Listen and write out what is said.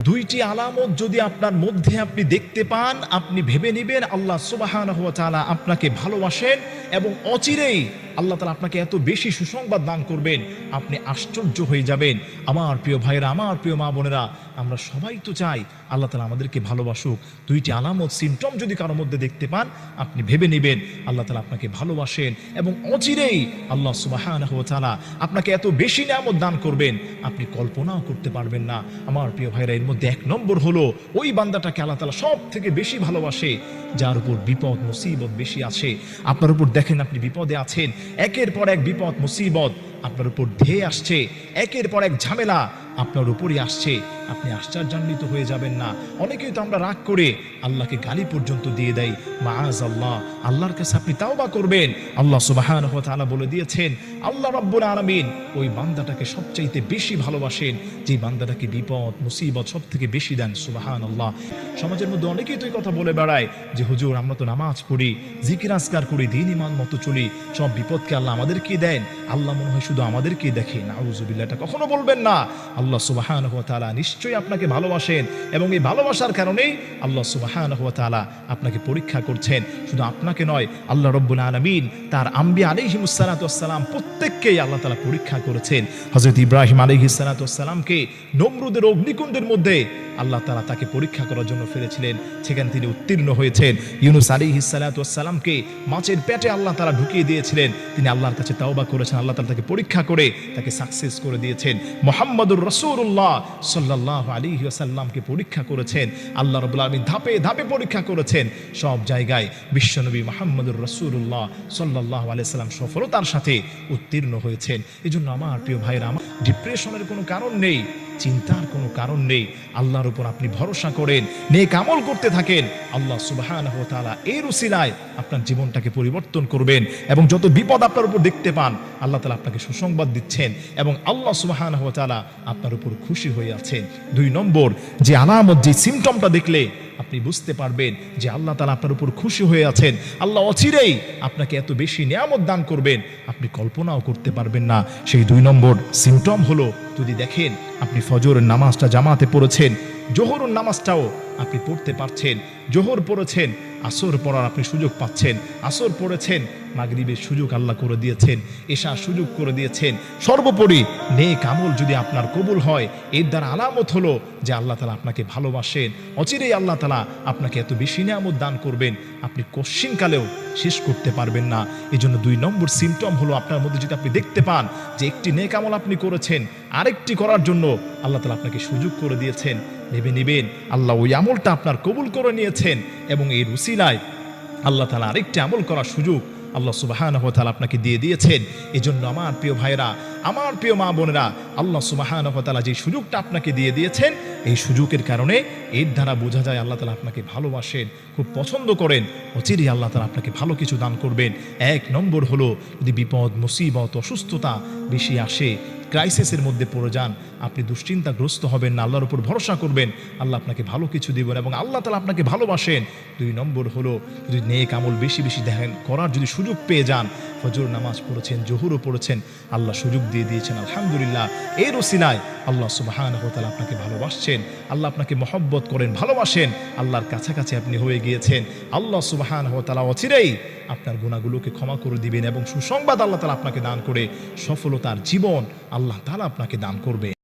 দুইটি আলামত যদি আপনার মধ্যে আপনি দেখতে পান, আপনি ভেবে নেবেন, আল্লাহ সুবাহ আপনাকে ভালোবাসেন এবং অচিরেই আল্লাহ তালা আপনাকে এত বেশি সুসংবাদ দান করবেন, আপনি আশ্চর্য হয়ে যাবেন। আমার প্রিয় ভাইয়েরা, আমার প্রিয় মা বোনেরা, আমরা সবাই তো চাই আল্লাহ তালা আমাদেরকে ভালোবাসুক। দুইটি আলামত সিমটম যদি কারোর মধ্যে দেখতে পান, আপনি ভেবে নেবেন আল্লাহ তালা আপনাকে ভালোবাসেন এবং অচিরেই আল্লাহ সুবাহানহ তাআলা আপনাকে এত বেশি নিয়ামত দান করবেন, আপনি কল্পনাও করতে পারবেন না। আমার প্রিয় ভাইরা এর মধ্যে এক নম্বর হলো, ওই বান্দাটাকে আল্লাহ তালা সব থেকে বেশি ভালোবাসে, যার উপর বিপদ, মুসিবত বেশি আছে। আপনার উপর দেখেন আপনি বিপদে আছেন একের পর এক বিপদ মুসিবত আপনার উপর ধেয়ে আসছে, একের পর এক ঝামেলা আপনার উপরই আসছে। আপনি আশ্চর্যান্বিত হয়ে যাবেন না। অনেকেই তো আমরা রাগ করে আল্লাহকে গালি পর্যন্ত দিয়ে দেয়। মাআজ আল্লাহ আল্লাহর কাছে আপনি তাওবা করবেন। আল্লাহ সুবহানাহু ওয়া বলে দিয়েছেন, আল্লাহ রাব্বুল আলামিন ওই বান্দাটাকে সবচাইতে বেশি ভালোবাসেন। যে বান্দাটাকে বিপদ, মুসিবত সব থেকে বেশি দেন সুবাহান আল্লাহ সমাজের মধ্যে অনেকেই তো কথা বলে বেড়ায় যে, হুজুর, আমরা তো নামাজ পড়ি, জিকির আজকার করি, দিন ইমান মতো চলি, সব বিপদকে আল্লাহ আমাদেরকে দেন। আল্লাহ মনে হয় শুধু আমাদেরকে দেখে নাউজুবিল্লাহ, এটা কখনো বলবেন না। আল্লাহ সুবহানাহু ওয়া তাআলা নিশ্চয়ই আপনাকে ভালোবাসেন এবং এই ভালোবাসার কারণেই আল্লাহ সুবহানাহু ওয়া তাআলা আপনাকে পরীক্ষা করছেন। শুধু আপনাকে নয়, আল্লাহ রব্বুল আলামিন তার সালাতু সালাম প্রত্যেককেই আল্লাহ তাআলা পরীক্ষা করেছেন। হযরত ইব্রাহিম আলাইহিস সালাতু নমরুদের অগ্নিকুণ্ডের মধ্যে আল্লাহ তালা তাকে পরীক্ষা করার জন্য ফেলেছিলেন সেখানে তিনি উত্তীর্ণ হয়েছেন। ইউনুস ওয়াস সালামকে মাছের পেটে আল্লাহ তাআলা ঢুকিয়ে দিয়েছিলেন। তিনি আল্লাহর কাছে তাওবা করেছেন, আল্লাহ তালা তাকে পরীক্ষা করে তাকে সাকসেস করে দিয়েছেন। মোহাম্মদুর রসুল্লাহ সাল্লাহ আলী সাল্লামকে পরীক্ষা করেছেন। আল্লাহ রবুল্লা আলমী ধাপে ধাপে পরীক্ষা করেছেন। সব জায়গায় বিশ্বনবী মোহাম্মদুর রসুল্লাহ সাল্লাহ আলিয়াল্লাম সফলতার সাথে উত্তীর্ণ হয়েছেন। এই জন্য আমার প্রিয় ভাইরা আমার ডিপ্রেশনের কোনো কারণ নেই। চিন্তার কোনো কারণ নেই। আল্লাহর উপর আপনি ভরসা করেন, নেক কামল করতে থাকেন। আল্লাহ সুবাহান ওয়া এর উসিলায় আপনার জীবনটাকে পরিবর্তন করবেন এবং যত বিপদ আপনার উপর দেখতে পান, আল্লাহ তালা আপনাকে সুসংবাদ দিচ্ছেন এবং আল্লাহ সুবাহান ওয়া আপনার উপর খুশি হয়ে আছেন। দুই নম্বর, যে আলামত যে সিমটমটা দেখলে আপনি বুঝতে পারবেন যে আল্লাহ তালা আপনার উপর খুশি হয়ে আছেন। আল্লাহ অচিরেই আপনাকে এত বেশি নিয়ামত দান করবেন। আপনি কল্পনাও করতে পারবেন না। সেই দুই নম্বর সিমটম হলো, যদি দেখেন আপনি ফজরের নামাজটা জামাতে পড়েছেন, জোহরুর নামাজটাও আপনি পড়তে পারছেন, জোহর পড়েছেন, আসর পড়ার আপনি সুযোগ পাচ্ছেন, আসর পড়েছেন মাগরিবের সুযোগ আল্লাহ করে দিয়েছেন এশা সুযোগ করে দিয়েছেন। সর্বোপরি নেক আমল যদি আপনার কবুল হয়, এর দ্বারা আলামত হলো যে আল্লাহ তালা আপনাকে ভালোবাসেন। অচিরেই আল্লাহ তালা আপনাকে এত বেশি নিয়ামত দান করবেন, আপনি কশ্চিনকালেও শেষ করতে পারবেন না। এই জন্য দুই নম্বর সিমটম হলো আপনার মধ্যে যদি আপনি দেখতে পান যে একটি নেক আমল আপনি করেছেন, আরেকটি করার জন্য আল্লাহ তালা আপনাকে সুযোগ করে দিয়েছেন। ভেবে নেবেন, আল্লাহ ওই আমলটা আপনার কবুল করে নিয়েছেন এবং এই রুসিলায় আল্লাহ তালা আরেকটি আমল করার সুযোগ আল্লাহ সুবাহান আপনাকে দিয়ে দিয়েছেন। এই জন্য আমার প্রিয় ভাইরা আমার প্রিয় মা বোনেরা, আল্লাহ সুবাহান যে সুযোগটা আপনাকে দিয়ে দিয়েছেন, এই সুযোগের কারণে এর দ্বারা বোঝা যায় আল্লাহ তালা আপনাকে ভালোবাসেন, খুব পছন্দ করেন, অচিরই আল্লাহ তালা আপনাকে ভালো কিছু দান করবেন। এক নম্বর হলো যদি বিপদ, মুসিবত, অসুস্থতা বেশি আসে ক্রাইসিসের মধ্যে পড়ে যান, আপনি দুশ্চিন্তাগ্রস্ত হবেন না, আল্লাহর উপর ভরসা করবেন, আল্লাহ আপনাকে ভালো কিছু দেবেন এবং আল্লাহ তালা আপনাকে ভালোবাসেন। দুই নম্বর হলো, যদি নেক আমল বেশি বেশি দেখেন, করার যদি সুযোগ পেয়ে যান ফজর নামাজ পড়েছেন, জহুরও পড়েছেন, আল্লাহ সুযোগ দিয়ে দিয়েছেন, আলহামদুলিল্লাহ। এর ওসিনায় আল্লাহ সুবাহান হতাল আপনাকে ভালোবাসছেন, আল্লাহ আপনাকে মহব্বত করেন, ভালোবাসেন, আল্লাহর কাছাকাছি আপনি হয়ে গিয়েছেন। আল্লাহ সুবাহান হতালা অচিরেই আপনার গুণাগুলোকে ক্ষমা করে দিবেন এবং সুসংবাদ আল্লাহ তালা আপনাকে দান করে সফলতার জীবন আল্লাহ তালা আপনাকে দান করবে।